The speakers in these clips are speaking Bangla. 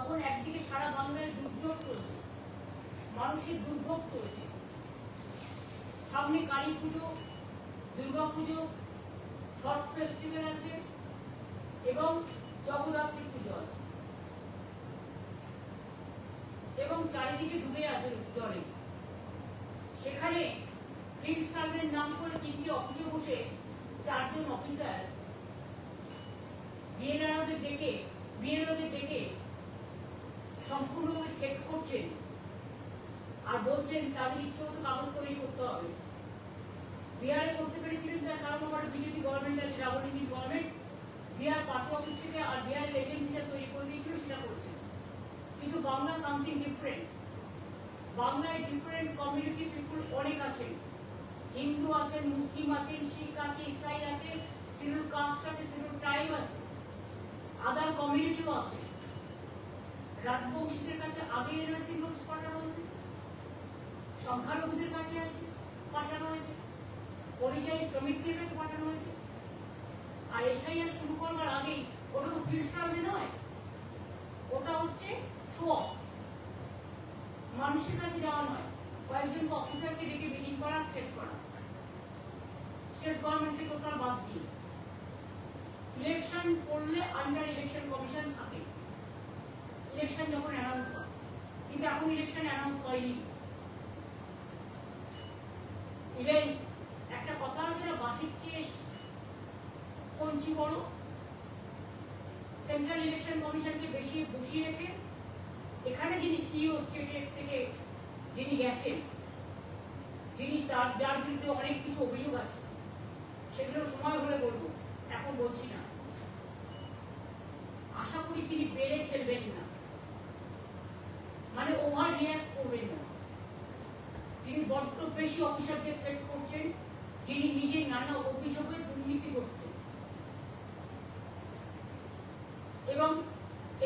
যখন একদিকে সারা বাংলায় দুর্যোগ চলছে, মানুষের দুর্ভোগ চলছে, সামনে কালী পুজো, দুর্গা পুজো ছট ফেস্টিভ্যাল আছে এবং জগদ্ধাত্রী পুজো আছে। এবং চারিদিকে ডুবে আছে জলে। সেখানে ফিল্ড সার্ভের নাম করে তিনটি অফিসে বসে চারজন অফিসার বিএলআরদের ডেকে বিএলওদের ডেকে সম্পূর্ণভাবে চেক করছেন। আর বলছেন তাদের ইচ্ছে মতো কাগজ তৈরি করতে হবে। বিহারে করতে পেরেছিলেন তার কারণ আমার বিজেপি গভর্নমেন্ট আছে রাবণী গভর্নমেন্ট বিহার পার্টি অফিস থেকে আর বিহারের এজেন্সিটা তৈরি করে দিয়েছিল সেটা করছে কিন্তু বাংলা সামথিং ডিফারেন্ট বাংলায় ডিফারেন্ট কমিউনিটি পিপুল অনেক আছেন। হিন্দু আছেন, মুসলিম আছেন, শিখ আছে, ইসাই আছে শিডিউল কাস্ট আছে শিডিউল ট্রাইব আছে। আদার কমিউনিটিও আছে। রাজবংশীদের কাছে আগে এনআরসি নোটিশ পাঠানো হয়েছে, সংখ্যালঘুদের কাছে আছে, পাঠানো হয়েছে, পরিযায়ী শ্রমিকদের কাছে পাঠানো হয়েছে। আর এসআইআর শুরু করবার আগেই ওটা তো ফিল্ড সার্ভে নয়, ওটা হচ্ছে শো মানুষের কাছে যাওয়া নয় কয়েকজন অফিসারকে ডেকে মিটিং করা থ্রেট করা। স্টেট গভর্নমেন্টকে টোটাল বাদ দিয়ে। ইলেকশন করলে আন্ডার ইলেকশন কমিশন থাকে। ইলেকশন যখন অ্যানাউন্স হয়, কিন্তু এখন ইলেকশন অ্যানাউন্স হয়নি। ইভেন একটা কথা আছে না বাসির চেয়ে কঞ্চি বড়। সেন্ট্রাল ইলেকশন কমিশনকে বেশি বসিয়ে রেখে, এখানে যিনি সিইও স্টেটের থেকে যিনি গেছেন, যিনি তার, যার বিরুদ্ধে অনেক কিছু অভিযোগ আছে, সেগুলো সময় হলে বলব, এখন বলছি না। আশা করি তিনি বেড়ে খেলবেন না। মানে ওভার রিয়াক্ট করবেন না। তিনি বড্ড বেশি অফিসারদের থ্রেট করছেন, যিনি নিজে নানা অভিযোগে দুর্নীতিগ্রস্ত এবং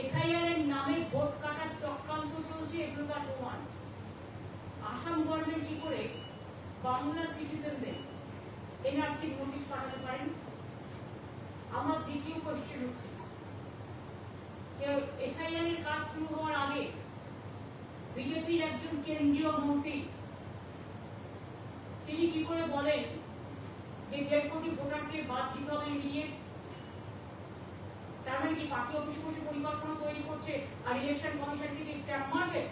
এসআইআর এর নামে ভোট কাটার চক্রান্ত চলছে এগুলো তার প্রমাণ। আসাম গভর্নমেন্ট কি করে বাংলার সিটিজেনদের এনআরসি নোটিশ পাঠাতে পারেন? আমার দ্বিতীয় কোয়েশ্চেন হচ্ছে এসআইআর এর কাজ শুরু হওয়ার আগে বিজেপির একজন কেন্দ্রীয় মন্ত্রী তিনি কি করে বলেন যে দেড় কোটি ভোটারকে বাদ দিতে হবে ইমিডিয়েট তার মানে কি পার্টি অফিসে বসে পরিকল্পনা তৈরি করছে আর ইলেকশন কমিশন থেকে স্ট্যাম্প মারবে?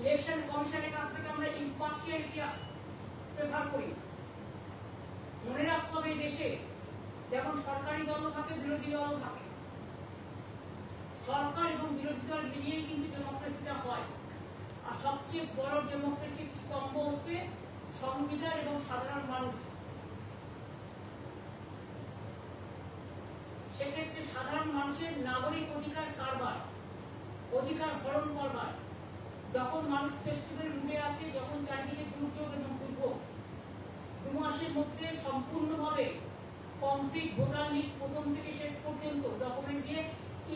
ইলেকশন কমিশনের কাছ থেকে আমরা ইম্পার্শিয়ালিটি প্রেফার করি। মনে রাখতে হবে দেশে যেমন সরকারি দলও থাকে, বিরোধী দলও থাকে। সরকার এবং বিরোধী দল মিলিয়েই কিন্তু ডেমোক্রেসিটা হয়। আর সবচেয়ে বড় ডেমোক্রেসির স্তম্ভ হচ্ছে সংবিধান এবং সাধারণ মানুষ। সেক্ষেত্রে সাধারণ মানুষের নাগরিক অধিকার কারবার, অধিকার হরণ করবার, যখন মানুষ ফেস্টিভ্যাল রুমে আছে, যখন চারিদিকে দুর্যোগ এবং দুর্ভোগ, দু মাসের মধ্যে সম্পূর্ণভাবে কমপ্লিট ভোটার লিস্ট প্রথম থেকে শেষ পর্যন্ত ডকুমেন্ট দিয়ে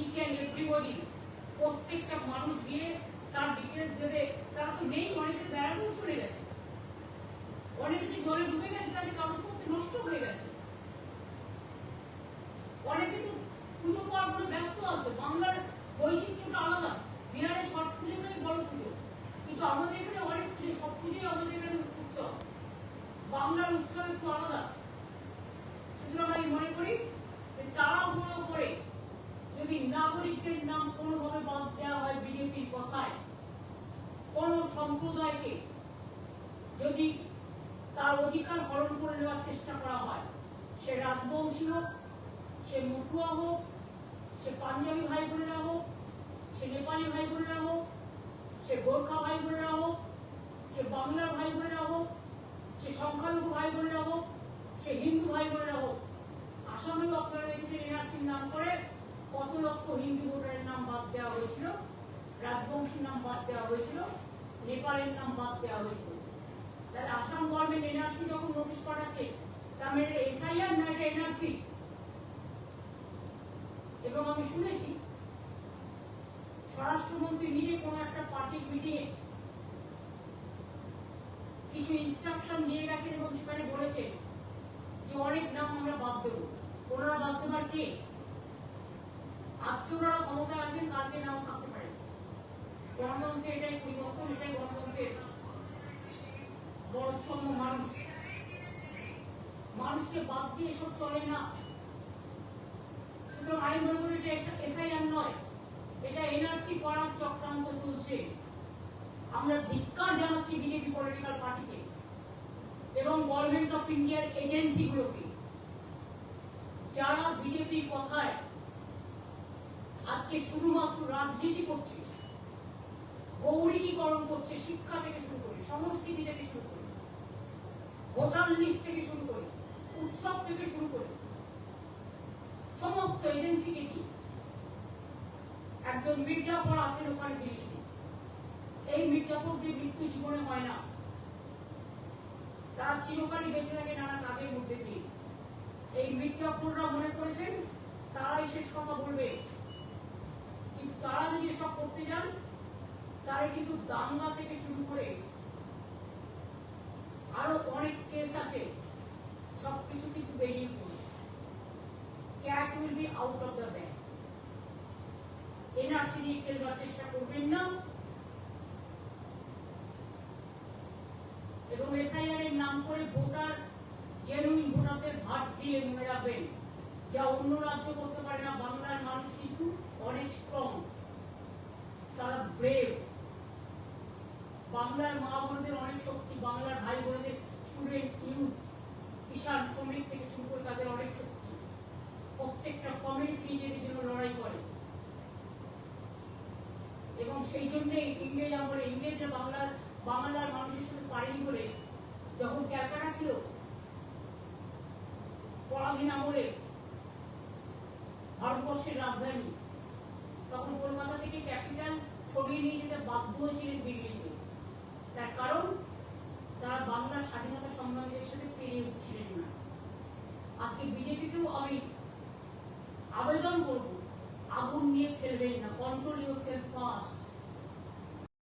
ইচ অ্যান্ড এভরিবডি প্রত্যেকটা মানুষ গিয়ে তার ডিটেলস দেবে তারা তো নেই, অনেকে বেড়াতেও চলে গেছে। অনেকে যে জলে ডুবে গেছে তাদের কাগজপত্র নষ্ট হয়ে গেছে। অনেকে তো পুজো পার্বণে ব্যস্ত আছে, বাংলার বৈচিত্র্যটা আলাদা। বিহারে ছট পুজোটাই বড় পুজো। কিন্তু আমাদের এখানে অনেক পুজো, সব পুজোই আমাদের এখানে উৎসব। বাংলার উৎসব একটু আলাদা। সুতরাং আমি মনে করি যে তাড়াহুড়ো করে যদি নাগরিকদের নাম কোনোভাবে বাদ দেওয়া হয় বিজেপির কথায়, কোন সম্প্রদায়কে যদি তার অধিকার হরণ করে নেওয়ার চেষ্টা করা হয়, সে রাজবংশী হোক, সে মতুয়া হোক, সে পাঞ্জাবি ভাই বোনেরা হোক, সে নেপালি ভাই বোনেরা হোক, সে গোর্খা ভাই বোনেরা হোক, সে বাংলার ভাই বোনেরা হোক, সে সংখ্যালঘু ভাই বোনেরা হোক, সে হিন্দু ভাই বোনেরা হোক, আসামেও আপনারা দেখেছেন এনআরসির নাম করে কত লক্ষ হিন্দু ভোটারের নাম বাদ দেওয়া হয়েছিল? রাজবংশীর নাম বাদ দেওয়া হয়েছিল? নেপালের নাম বাদ দেওয়া হয়েছিল? তাহলে আসাম গভর্নমেন্ট এনআরসি যখন নোটিশ পাঠাচ্ছে, তার মানে এসআইআর না এটা এনআরসি? এবং আমি শুনেছি, স্বরাষ্ট্রমন্ত্রী নিজে কোনো একটা পার্টি মিটিংয়ে কিছু ইনস্ট্রাকশন দিয়ে গেছেন এবং সেখানে বলেছে যে অনেক নাম আমরা বাদ দেবো। ওনারা বাদ দেবার কে? আজকে ওনারা ক্ষমতায় আছেন কাল কালকে নাও থাকতে গণতন্ত্রে এটাই পরিবর্তন, এটাই গণতন্ত্রের বড় স্তম্ভ মানুষ। মানুষকে বাদ দিয়ে এসব চলে না। সুতরাং আমি মনে করি এটা এসআইআর নয়, এটা এনআরসি করার চক্রান্ত চলছে। আমরা ধিক্কার জানাচ্ছি বিজেপি পলিটিক্যাল পার্টিকে এবং গভর্নমেন্ট অফ ইন্ডিয়ার এজেন্সিগুলোকে যারা বিজেপি কথায় আজকে শুধুমাত্র রাজনীতি করছে গৌরীকরণ করছে, শিক্ষা থেকে শুরু করে, সংস্কৃতি থেকে শুরু করে, ভোটার লিস্ট থেকে শুরু করে, উৎসব থেকে শুরু করে, সমস্ত এজেন্সিকে দিয়ে একজন মির্জাফর আছেন ওখানে দিল্লিতে। এই মির্জাফরদের মৃত্যু জীবনে হয় না। তারা চিরকালই বেঁচে থাকে নানা কাজের মধ্যে দিয়ে। এই মির্জাফররা মনে করেছেন, তারাই শেষ কথা বলবে। তারা যদি সব করতে যান তারা কিন্তু দাঙ্গা থেকে শুরু করে আরও অনেক কেস আছে। সবকিছু কিন্তু বেরিয়ে পড়বে। Cat will be out of the bag NRC নিয়ে খেলবার চেষ্টা করবেন না। এবং এসআইআর এর নাম করে ভোটার জেনুইন ভোটারদের ভাট দিয়ে মনে যা অন্য রাজ্য করতে পারে না, বাংলার মানুষ কিন্তু অনেক স্ট্রং তারা ব্রেভ বাংলার মা বোনদের অনেক শক্তি, বাংলার ভাই বোনদের স্টুডেন্ট ইউথ কিষাণ, শ্রমিক থেকে শুরু করে তাদের অনেক শক্তি। প্রত্যেকটা কমিউনিটি নিজেদের জন্য লড়াই করে। এবং সেই জন্য ইংরেজ আমলে, ইংরেজরা বাংলার বাংলার মানুষের সাথে পারেনি বলে যখন ক্যালকাটা ছিল, পরাধীন আমলে ভারতবর্ষের রাজধানী তখন কলকাতা থেকে ক্যাপিটাল সরিয়ে নিয়ে যেতে বাধ্য হয়েছিলেন দিল্লিতে তার কারণ, তারা বাংলার স্বাধীনতা সংগ্রামীদের সাথে পেরে উঠছিলেন না। আজকে বিজেপিকেও আমি আবেদন করব, আগুন নিয়ে ফেলবেন না কন্ট্রোল ইউর সেলফ ফার্স্ট